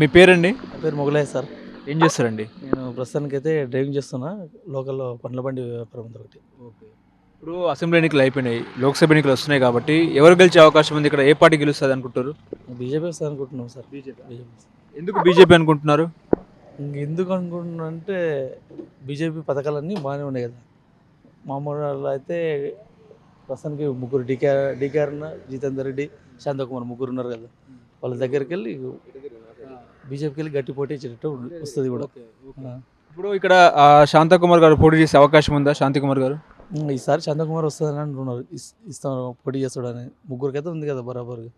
మీ పేరండి? నా పేరు మొగలయ్య సార్. ఏం చేస్తారండి? నేను ప్రస్తుతానికైతే డ్రైవింగ్ చేస్తున్నా. లోకల్లో పండ్ల బండి వ్యాపారం ఉంది ఒకటి. ఇప్పుడు అసెంబ్లీ ఎన్నికలు అయిపోయినాయి. లోక్సభ ఎన్నికలు వస్తున్నాయి కాబట్టి ఎవరు గెలిచే అవకాశం ఉంది? ఇక్కడ ఏ పార్టీ గెలుస్తుంది అనుకుంటారు బీజేపీ వస్తుంది అనుకుంటున్నాం సార్. బీజేపీ. బీజేపీ ఎందుకు బీజేపీ అనుకుంటున్నారు? ఇంక ఎందుకు అనుకుంటున్నా అంటే బీజేపీ పథకాలన్నీ బాగానే ఉన్నాయి కదా. మామూలు అయితే ప్రస్తుతానికి ముగ్గురు డికేఆర్ డికేఆర్ జితేందర్ రెడ్డి శాంతకుమార్ ముగ్గురు ఉన్నారు కదా. వాళ్ళ దగ్గరికి వెళ్ళి బీజేపీకి వెళ్ళి గట్టి పోటీ ఇచ్చేటట్టు వస్తుంది కూడా. ఇప్పుడు ఇక్కడ శాంతకుమార్ గారు పోటీ చేసే అవకాశం ఉందా? శాంతికుమార్ గారు? ఈసారి చంద్రకుమార్ వస్తుందని అంటున్నారు. ఇస్- ఇస్తాం పోటీ చేస్తాడని. ముగ్గురికైతే ఉంది కదా బరాబర్గా.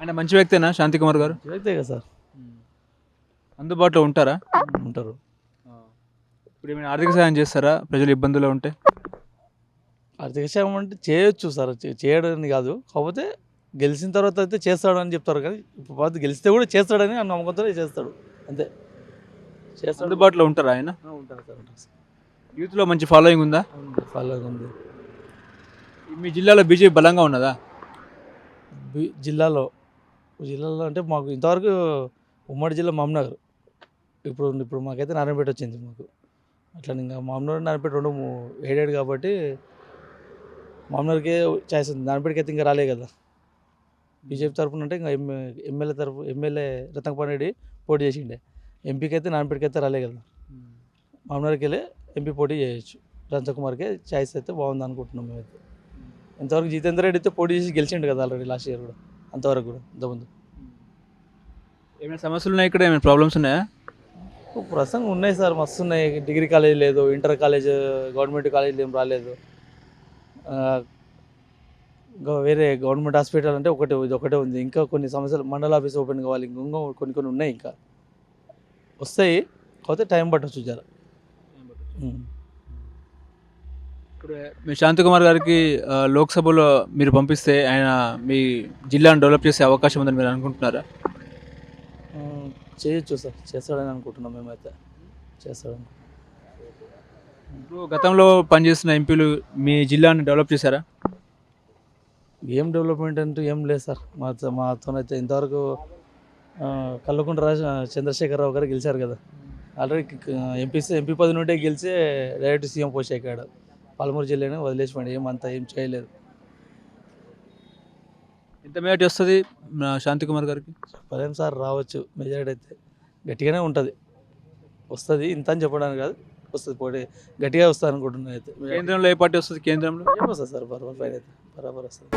ఆయన మంచి వ్యక్తేనా శాంతికుమార్ గారు? అయితే కదా సార్. అందుబాటులో ఉంటారా? ఉంటారు. ఇప్పుడు ఏమైనా ఆర్థిక సహాయం చేస్తారా? ప్రజలు ఇబ్బందుల్లో ఉంటే? ఆర్థిక క్షేమం అంటే చేయొచ్చు సార్ చే- చేయడని కాదు. కాకపోతే గెలిచిన తర్వాత అయితే చేస్తాడని చెప్తారు కానీ ఇప్పుడు పాత గెలిస్తే కూడా చేస్తాడని ఆ నమ్మకంతో చేస్తాడు. అంతే. చేస్తాడు. అందుబాటులో ఉంటారా ఆయన? ఉంటారు సార్ యూత్లో మంచి ఫాలోయింగ్ ఉందా? ఉంది, ఫాలో ఉంది. మీ జిల్లాలో బీజేపీ బలంగా ఉన్నదా? జిల్లాలో. జిల్లాలో అంటే మాకు ఇంతవరకు ఉమ్మడి జిల్లా మామనగర్. ఇప్పుడు ఇప్పుడు మాకైతే నారాయణపేట వచ్చింది మాకు. అట్లా ఇంకా మామనగర్ నారాయణపేట రెండు ఏడేడు కాబట్టి మామనగర్కే ఛాయిస్ ఉంది. నారాయణపేటకి అయితే ఇంకా రాలే కదా. బీజేపీ తరఫున అంటే ఇంకా ఎమ్మె ఎమ్మెల్యే తరఫు ఎమ్మెల్యే రత్నకుమార్ రెడ్డి పోటీ చేసిండే. ఎంపీకి అయితే నారాయణపేటకి అయితే రాలే కదా వెళ్ళి ఎంపీ పోటీ చేయొచ్చు. రత్నకుమార్కే ఛాయిస్ అయితే బాగుంది అనుకుంటున్నాం మేమైతే. ఇంతవరకు జితేందర్ రెడ్డి అయితే పోటీ చేసి గెలిచిండు కదా ఆల్రెడీ లాస్ట్ ఇయర్ కూడా. అంతవరకు కూడా ఇంతకుముందు. ఏమైనా సమస్యలు ఉన్నాయి ఇక్కడ? ఏమైనా ప్రాబ్లమ్స్ ఉన్నాయా? ప్రస్తుతం ఉన్నాయి సార్ మస్తు ఉన్నాయి. డిగ్రీ కాలేజ్ లేదు ఇంటర్ కాలేజ్ గవర్నమెంట్ కాలేజ్ ఏం రాలేదు. వేరే గవర్నమెంట్ హాస్పిటల్ అంటే ఒకటే ఇది ఒకటే ఉంది. ఇంకా కొన్ని సమస్యలు మండల ఆఫీస్ ఓపెన్ కావాలి. ఇంకా కొన్ని కొన్ని ఉన్నాయి ఇంకా. వస్తాయి. కాకపోతే టైం పట్టవచ్చు జర. ఉం. ఇప్పుడు మీ శాంతికుమార్ గారికి లోక్సభలో మీరు పంపిస్తే ఆయన మీ జిల్లాను డెవలప్ చేసే అవకాశం ఉందని మీరు అనుకుంటున్నారా? చేయొచ్చు సార్. చేస్తాడని అనుకుంటున్నాం మేమైతే. చేస్తాడని. ఇప్పుడు గతంలో పనిచేస్తున్న ఎంపీలు మీ జిల్లాను డెవలప్ చేశారా? ఏం డెవలప్మెంట్ అంటూ ఏం లేదు సార్. మా మాతోనైతే ఇంతవరకు కల్వకుంట్ల రాజ చంద్రశేఖరరావు గారు గెలిచారు కదా. ఆల్రెడీ ఎంపీ ఎంపీ పది నుండే గెలిచి డైరెక్ట్ సీఎం పోస్ట్ ఎక్కాడు. పాలమూరు జిల్లానే వదిలేసిపోయాడు. ఏమంతా ఏం చేయలేదు. ఎంత మేటి వస్తుంది శాంతికుమార్ గారికి? చెప్పలేం సార్ రావచ్చు. మెజారిటీ అయితే గట్టిగానే ఉంటుంది. వస్తుంది ఇంత అని చెప్పడానికి కాదు. వస్తుంది పోటీ గట్టిగా వస్తుంది అనుకుంటున్నాను అయితే. కేంద్రంలో ఏ పార్టీ వస్తుంది? కేంద్రంలో? ఏం వస్తుంది సార్? బరాబర్ పైన అయితే. బరాబర్ వస్తుంది.